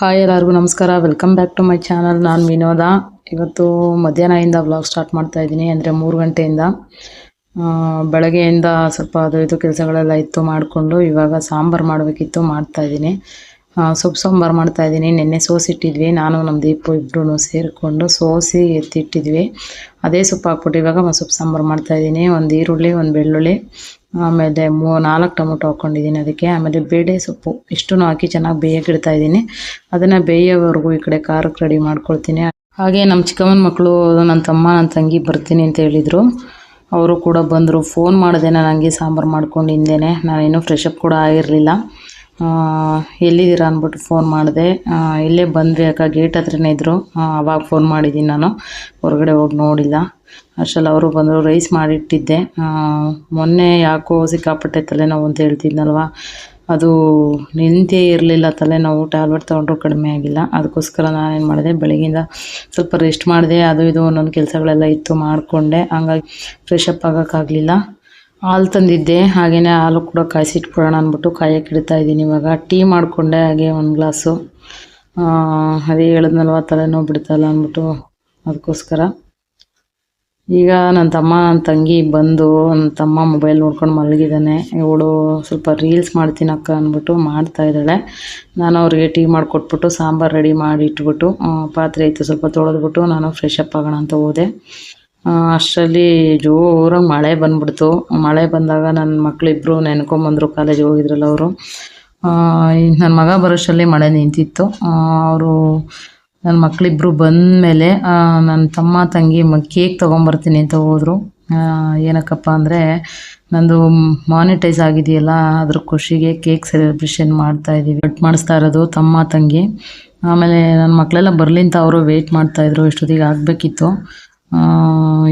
Hi ಎಲ್ಲರಿಗೂ ನಮಸ್ಕಾರ. Welcome back to my channel ನಾನು ವಿನೋದ. ಇವತ್ತು ಮಧ್ಯಾಹ್ನದಿಂದ ಬ್ಲಾಗ್ ಸ್ಟಾರ್ಟ್ ಮಾಡ್ತಾ ಇದ್ದೀನಿ. ಅಂದರೆ ಮೂರು ಗಂಟೆಯಿಂದ ಬೆಳಗ್ಗೆಯಿಂದ ಸ್ವಲ್ಪ ಅದು ಇದು ಕೆಲಸಗಳೆಲ್ಲ ಇತ್ತು ಮಾಡಿಕೊಂಡು ಇವಾಗ ಸಾಂಬಾರು ಮಾಡಬೇಕಿತ್ತು ಮಾಡ್ತಾ ಇದ್ದೀನಿ. ಸೊಪ್ಪು ಸಾಂಬಾರು ಮಾಡ್ತಾ ಇದ್ದೀನಿ. ನಿನ್ನೆ ಸೋಸಿಟ್ಟಿದ್ವಿ ನಾನು ನಮ್ಮ ದೀಪು ಇಬ್ಬರೂ ಸೇರಿಕೊಂಡು ಸೋಸಿ ಎತ್ತಿಟ್ಟಿದ್ವಿ. ಅದೇ ಸೊಪ್ಪು ಹಾಕ್ಬಿಟ್ಟು ಇವಾಗ ಸೊಪ್ಪು ಸಾಂಬಾರು ಮಾಡ್ತಾ ಇದ್ದೀನಿ. ಒಂದು ಈರುಳ್ಳಿ, ಒಂದು ಬೆಳ್ಳುಳ್ಳಿ ಆಮೇಲೆ ಮೂ ನಾಲ್ಕು ಟೊಮೊಟೊ ಹಾಕ್ಕೊಂಡಿದ್ದೀನಿ ಅದಕ್ಕೆ. ಆಮೇಲೆ ಬೇಳೆ ಸೊಪ್ಪು. ಇಷ್ಟನ್ನು ಹಾಕಿ ಚೆನ್ನಾಗಿ ಬೇಯಕ್ಕೆ ಇಡ್ತಾ ಇದ್ದೀನಿ. ಅದನ್ನು ಬೇಯೋವರೆಗೂ ಈ ಕಡೆ ಖಾರಕ್ಕೆ ರೆಡಿ ಮಾಡ್ಕೊಳ್ತೀನಿ. ಹಾಗೆ ನಮ್ಮ ಚಿಕ್ಕಮ್ಮನ ಮಕ್ಕಳು ನನ್ನ ತಮ್ಮ, ನನ್ನ ತಂಗಿ ಬರ್ತೀನಿ ಅಂತ ಹೇಳಿದರು. ಅವರು ಕೂಡ ಬಂದರು. ಫೋನ್ ಮಾಡಿದೆ ನಾನು ಹಂಗೆ ಸಾಂಬಾರು ಮಾಡ್ಕೊಂಡು ಹಿಂದೆನೆ. ನಾನೇನು ಫ್ರೆಶ್ ಅಪ್ ಕೂಡ ಆಗಿರಲಿಲ್ಲ. ಎಲ್ಲಿದ್ದೀರಾ ಅಂದ್ಬಿಟ್ಟು ಫೋನ್ ಮಾಡಿದೆ. ಇಲ್ಲೇ ಬಂದ್ವಿ. ಅಕ್ಕ ಗೇಟ್ ಹತ್ರನೇ ಇದ್ದರು ಅವಾಗ ಫೋನ್ ಮಾಡಿದ್ದೀನಿ ನಾನು. ಹೊರಗಡೆ ಹೋಗಿ ನೋಡಿಲ್ಲ. ಅಷ್ಟರಲ್ಲಿ ಅವರು ಬಂದರು ರೈಸ್ ಮಾಡಿಟ್ಟಿದ್ದೆ. ಮೊನ್ನೆ ಯಾಕೋ ಸಿಕ್ಕಾಪಟ್ಟೆ ತಲೆನೋವು ಅಂತ ಹೇಳ್ತಿದ್ನಲ್ವ? ಅದು ನಿಂತೇ ಇರಲಿಲ್ಲ, ತಲೆನೋವು, ಟ್ಯಾಬ್ಲೆಟ್ ತೊಗೊಂಡ್ರು ಕಡಿಮೆ ಆಗಿಲ್ಲ. ಅದಕ್ಕೋಸ್ಕರ ನಾನೇನು ಮಾಡಿದೆ ಬೆಳಗಿಂದ ಸ್ವಲ್ಪ ರೆಸ್ಟ್ ಮಾಡಿದೆ. ಅದು ಇದು ಒಂದೊಂದು ಕೆಲಸಗಳೆಲ್ಲ ಇತ್ತು ಮಾಡಿಕೊಂಡೆ. ಹಂಗಾಗಿ ಫ್ರೆಶ್ ಅಪ್ ಆಗೋಕ್ಕಾಗಲಿಲ್ಲ. ಹಾಲು ತಂದಿದ್ದೆ ಹಾಗೆಯೇ ಹಾಲು ಕೂಡ ಕಾಯಿಸಿಟ್ಬಿಡೋಣ ಅಂದ್ಬಿಟ್ಟು ಕಾಯಕ್ಕೆ ಇಡ್ತಾ ಇದ್ದೀನಿ ಇವಾಗ. ಟೀ ಮಾಡಿಕೊಂಡೆ, ಹಾಗೆ ಒಂದು ಗ್ಲಾಸು. ಅದೇ ಹೇಳಿದ್ನಲ್ವ, ತಲೆನೋವು ಬಿಡ್ತಲ್ಲ ಅಂದ್ಬಿಟ್ಟು ಅದಕ್ಕೋಸ್ಕರ. ಈಗ ನನ್ನ ತಮ್ಮ ನನ್ನ ತಂಗಿ ಬಂದು ನನ್ನ ತಮ್ಮ ಮೊಬೈಲ್ ನೋಡ್ಕೊಂಡು ಮಲಗಿದ್ದಾನೆ ಇವಳು ಸ್ವಲ್ಪ ರೀಲ್ಸ್ ಮಾಡ್ತೀನಿ ಅಕ್ಕ ಅಂದ್ಬಿಟ್ಟು ಮಾಡ್ತಾ ಇದ್ದಾಳೆ. ನಾನು ಅವ್ರಿಗೆ ಟೀ ಮಾಡಿಕೊಟ್ಬಿಟ್ಟು, ಸಾಂಬಾರು ರೆಡಿ ಮಾಡಿ ಇಟ್ಬಿಟ್ಟು ಪಾತ್ರೆ ಇತ್ತು ಸ್ವಲ್ಪ ತೊಳೆದ್ಬಿಟ್ಟು ನಾನು ಫ್ರೆಶ್ ಅಪ್ ಆಗೋಣ ಅಂತ ಹೋದೆ. ಅಷ್ಟರಲ್ಲಿ ಜೋರಾಗಿ ಮಳೆ ಬಂದ್ಬಿಡ್ತು. ಮಳೆ ಬಂದಾಗ ನನ್ನ ಮಕ್ಕಳಿಬ್ರು ನೆನ್ಕೊಂಬಂದರು ಕಾಲೇಜಿಗೆ ಹೋಗಿದ್ರಲ್ಲ ಅವರು. ನನ್ನ ಮಗ ಬರೋಷ್ಟರಲ್ಲಿ ಮಳೆ ನಿಂತಿತ್ತು. ಅವರು ನನ್ನ ಮಕ್ಕಳಿಬ್ರು ಬಂದಮೇಲೆ ನನ್ನ ತಮ್ಮ ತಂಗಿ ಮ, ಕೇಕ್ ತೊಗೊಂಬರ್ತೀನಿ ಅಂತ ಹೋದರು. ಏನಕ್ಕಪ್ಪ ಅಂದರೆ, ನಂದು ಮಾನಿಟೈಸ್ ಆಗಿದೆಯಲ್ಲ, ಅದ್ರ ಖುಷಿಗೆ ಕೇಕ್ ಸೆಲೆಬ್ರೇಷನ್ ಮಾಡ್ತಾ ಇದ್ದೀವಿ ಕಟ್ ಮಾಡಿಸ್ತಾ ಇರೋದು ತಮ್ಮ ತಂಗಿ. ಆಮೇಲೆ ನನ್ನ ಮಕ್ಕಳೆಲ್ಲ ಬರಲಿ ಅಂತ ಅವರು ವೆಯ್ಟ್ ಮಾಡ್ತಾಯಿದ್ರು ಎಷ್ಟೊತ್ತಿಗೆ ಆಗಬೇಕಿತ್ತು.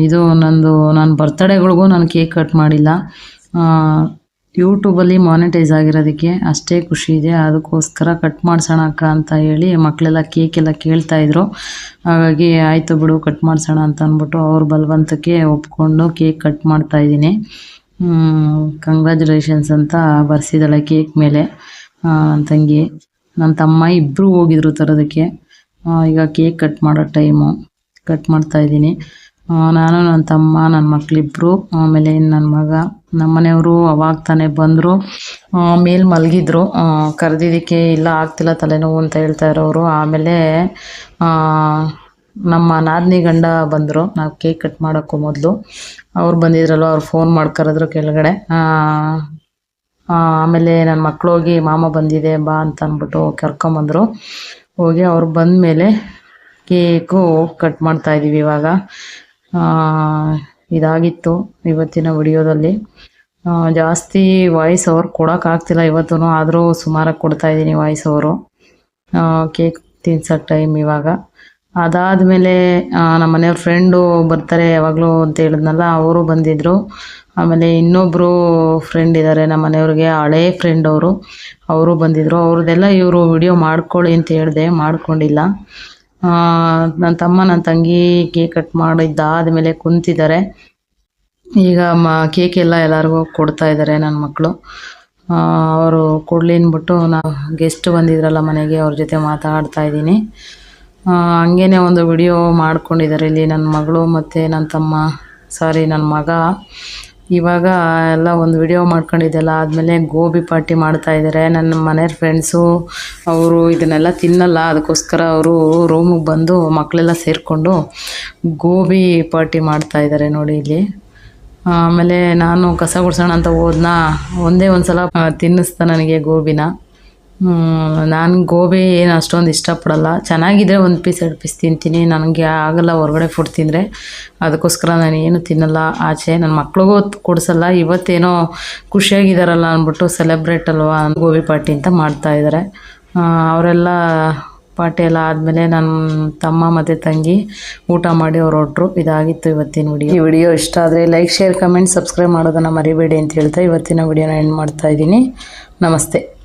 ಇದು ನಂದು ನನ್ನ ಬರ್ತಡೇಗಳಿಗೂ ನಾನು ಕೇಕ್ ಕಟ್ ಮಾಡಿಲ್ಲ. ಯೂಟ್ಯೂಬಲ್ಲಿ ಮಾನಿಟೈಸ್ ಆಗಿರೋದಕ್ಕೆ ಅಷ್ಟೇ ಖುಷಿ ಇದೆ. ಅದಕ್ಕೋಸ್ಕರ ಕಟ್ ಮಾಡ್ಸೋಣ ಅಕ್ಕ ಅಂತ ಹೇಳಿ ಮಕ್ಕಳೆಲ್ಲ ಕೇಳ್ತಾ ಇದ್ರು. ಹಾಗಾಗಿ ಆಯಿತು ಬಿಡು ಕಟ್ ಮಾಡ್ಸೋಣ ಅಂತ ಅಂದ್ಬಿಟ್ಟು ಅವ್ರ ಬಲವಂತಕ್ಕೆ ಒಪ್ಕೊಂಡು ಕೇಕ್ ಕಟ್ ಮಾಡ್ತಾ ಇದ್ದೀನಿ. ಕಂಗ್ರ್ಯಾಚುಲೇಷನ್ಸ್ ಅಂತ ಬರ್ಸಿದ್ದಾಳೆ ಕೇಕ್ ಮೇಲೆ. ನನ್ನ ತಂಗಿ ನನ್ನ ತಮ್ಮ ಇಬ್ಬರು ಹೋಗಿದ್ರು ತರೋದಕ್ಕೆ. ಈಗ ಕೇಕ್ ಕಟ್ ಮಾಡೋ ಟೈಮು ಕಟ್ ಮಾಡ್ತಾ ಆ, ನಾನು, ನನ್ನ ತಮ್ಮ ನನ್ನ ಮಕ್ಕಳಿಬ್ರು ಆಮೇಲೆ ನನ್ನ ಮಗ. ನಮ್ಮ ಮನೆಯವರು ಅವಾಗ ತಾನೇ ಬಂದರು. ಮೇಲೆ ಮಲಗಿದ್ರು. ಕರೆದಿದ್ದಕ್ಕೆ ಇಲ್ಲ, ಆಗ್ತಿಲ್ಲ ತಲೆನೋವು ಅಂತ ಹೇಳ್ತಾ ಇರೋರು. ಆಮೇಲೆ ನಮ್ಮ ನಾದಿನಿ ಗಂಡ ಬಂದರು. ನಾವು ಕೇಕ್ ಕಟ್ ಮಾಡೋಕ್ಕೂ ಮೊದಲು. ಅವ್ರು ಬಂದಿದ್ರಲ್ಲ ಅವ್ರು ಫೋನ್ ಮಾಡಿ ಕರೆದ್ರು ಕೆಳಗಡೆ ಆಮೇಲೆ ನನ್ನ ಮಕ್ಕಳು ಹೋಗಿ, ಮಾಮ ಬಂದಿದೆ, ಬಾ ಅಂತ ಅಂದ್ಬಿಟ್ಟು ಕರ್ಕೊಂಬಂದರು. ಹೋಗಿ ಅವ್ರು ಬಂದಮೇಲೆ ಕೇಕು ಕಟ್ ಮಾಡ್ತಾ ಇದ್ದೀವಿ ಇವಾಗ. ಇದಾಗಿತ್ತು ಇವತ್ತಿನ ವಿಡಿಯೋದಲ್ಲಿ. ಜಾಸ್ತಿ ವಾಯ್ಸ್ ಅವ್ರು ಕೊಡೋಕ್ಕಾಗ್ತಿಲ್ಲ ಇವತ್ತು ಆದರೂ ಸುಮಾರಾಗಿ ಕೊಡ್ತಾ ಇದ್ದೀನಿ ವಾಯ್ಸ್ ಅವರು ಕೇಕ್ ತಿನ್ಸೋ ಟೈಮ್ ಇವಾಗ. ಅದಾದಮೇಲೆ ನಮ್ಮ ಮನೆಯವ್ರ ಫ್ರೆಂಡು ಬರ್ತಾರೆ ಯಾವಾಗಲೂ ಅಂತ ಹೇಳಿದ್ನಲ್ಲ, ಅವರು ಬಂದಿದ್ದರು ಆಮೇಲೆ ಇನ್ನೊಬ್ಬರು ಫ್ರೆಂಡ್ ಇದ್ದಾರೆ ನಮ್ಮ ಮನೆಯವ್ರಿಗೆ ಹಳೇ ಫ್ರೆಂಡ್ ಅವರು. ಅವರು ಬಂದಿದ್ದರು ಅವ್ರದ್ದೆಲ್ಲ ಇವರು ವಿಡಿಯೋ ಮಾಡ್ಕೊಳ್ಳಿ ಅಂತ ಹೇಳಿದೆ, ಮಾಡ್ಕೊಂಡಿಲ್ಲ. ನನ್ನ ತಮ್ಮ ನನ್ನ ತಂಗಿ ಕೇಕ್ ಕಟ್ ಮಾಡಿದ್ದಾದಮೇಲೆ ಕುಂತಿದ್ದಾರೆ. ಈಗ ಮ ಕೇಕ್ ಎಲ್ಲ ಎಲ್ಲರಿಗೂ ಕೊಡ್ತಾ ಇದ್ದಾರೆ ನನ್ನ ಮಕ್ಕಳು ಅವರು ಕೊಡಲಿ ಅಂದ್ಬಿಟ್ಟು ನಾವು ಗೆಸ್ಟ್ ಬಂದಿದ್ರಲ್ಲ ಮನೆಗೆ, ಅವ್ರ ಜೊತೆ ಮಾತಾಡ್ತಾ ಇದ್ದೀನಿ. ಹಂಗೇನೆ ಒಂದು ವಿಡಿಯೋ ಮಾಡ್ಕೊಂಡಿದ್ದಾರೆ ಇಲ್ಲಿ ನನ್ನ ಮಗಳು ಮತ್ತು ನನ್ನ ತಮ್ಮ. ಸಾರಿ ನನ್ನ ಮಗ. ಇವಾಗ ಎಲ್ಲ ಒಂದು ವಿಡಿಯೋ ಮಾಡ್ಕೊಂಡಿದ್ದೆಲ್ಲ ಆದಮೇಲೆ ಗೋಬಿ ಪಾರ್ಟಿ ಮಾಡ್ತಾ ಇದ್ದಾರೆ ನನ್ನ ಮನೆಯವ್ರ ಫ್ರೆಂಡ್ಸು ಅವರು ಇದನ್ನೆಲ್ಲ ತಿನ್ನಲ್ಲ, ಅದಕ್ಕೋಸ್ಕರ ಅವರು ರೂಮಿಗೆ ಬಂದು ಮಕ್ಕಳೆಲ್ಲ ಸೇರಿಕೊಂಡು ಗೋಬಿ ಪಾರ್ಟಿ ಮಾಡ್ತಾ ಇದ್ದಾರೆ ನೋಡಿ ಇಲ್ಲಿ. ಆಮೇಲೆ ನಾನು ಕಸ ಗುಡ್ಸೋಣ ಅಂತ ಹೋದ್ನ, ಒಂದೇ ಒಂದು ಸಲ ತಿನ್ನಿಸ್ತಾ ನನಗೆ ಗೋಬಿನ. ನಾನು ಗೋಬಿ ಏನು ಅಷ್ಟೊಂದು ಇಷ್ಟಪಡಲ್ಲ. ಚೆನ್ನಾಗಿದ್ರೆ ಒಂದು ಪೀಸ್ ಎರಡು ಪೀಸ್ ತಿಂತೀನಿ. ನನಗೆ ಆಗಲ್ಲ ಹೊರಗಡೆ ಫುಡ್ ತಿಂದರೆ. ಅದಕ್ಕೋಸ್ಕರ ನಾನು ಏನು ತಿನ್ನಲ್ಲ. ಆಚೆ ನನ್ನ ಮಕ್ಳಿಗೂ ಕೊಡಿಸಲ್ಲ. ಇವತ್ತೇನೋ ಖುಷಿಯಾಗಿದ್ದಾರಲ್ಲ ಅಂದ್ಬಿಟ್ಟು ಸೆಲೆಬ್ರೇಟ್ ಅಲ್ವಾ ಗೋಬಿ ಪಾರ್ಟಿ ಅಂತ ಮಾಡ್ತಾ ಇದ್ದಾರೆ ಅವರೆಲ್ಲ ಪಾರ್ಟಿ ಎಲ್ಲ ಆದಮೇಲೆ ನನ್ನ ತಮ್ಮ ಮತ್ತು ತಂಗಿ ಊಟ ಮಾಡಿ ಅವ್ರು ಹೊರಟ್ರು ಇದಾಗಿತ್ತು ಇವತ್ತಿನ ವಿಡಿಯೋ ಈ ವಿಡಿಯೋ ಇಷ್ಟ ಆದರೆ ಲೈಕ್ ಶೇರ್ ಕಮೆಂಟ್ ಸಬ್ಸ್ಕ್ರೈಬ್ ಮಾಡೋದನ್ನು ಮರಿಬೇಡಿ ಅಂತ ಹೇಳ್ತಾ ಇವತ್ತಿನ ವಿಡಿಯೋನ ಎಂಡ್ ಮಾಡ್ತಾ ಇದ್ದೀನಿ. ನಮಸ್ತೆ.